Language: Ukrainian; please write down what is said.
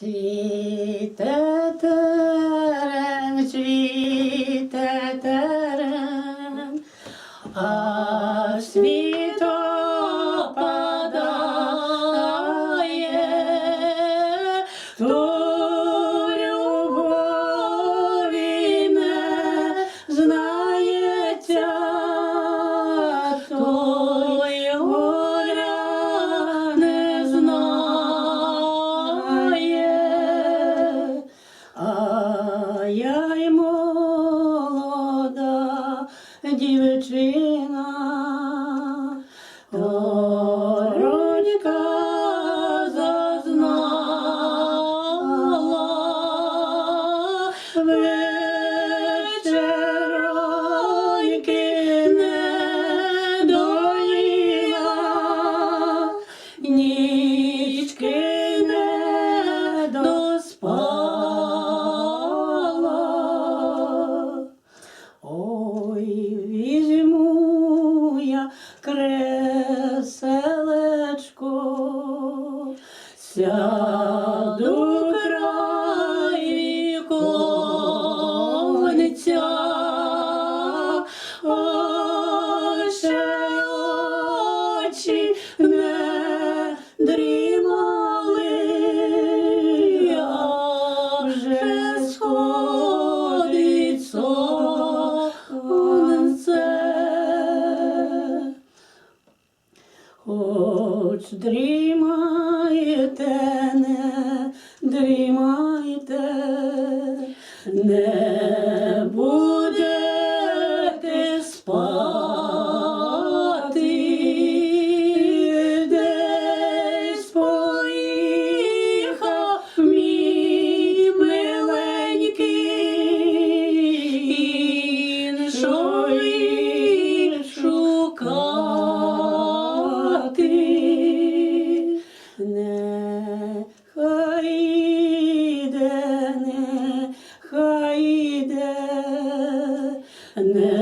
Цвіте терем, цвіте терем, а дівчина. Селечко ся Хоч дрімаєте, не дрімайте, не хай іде, нехай іде, не.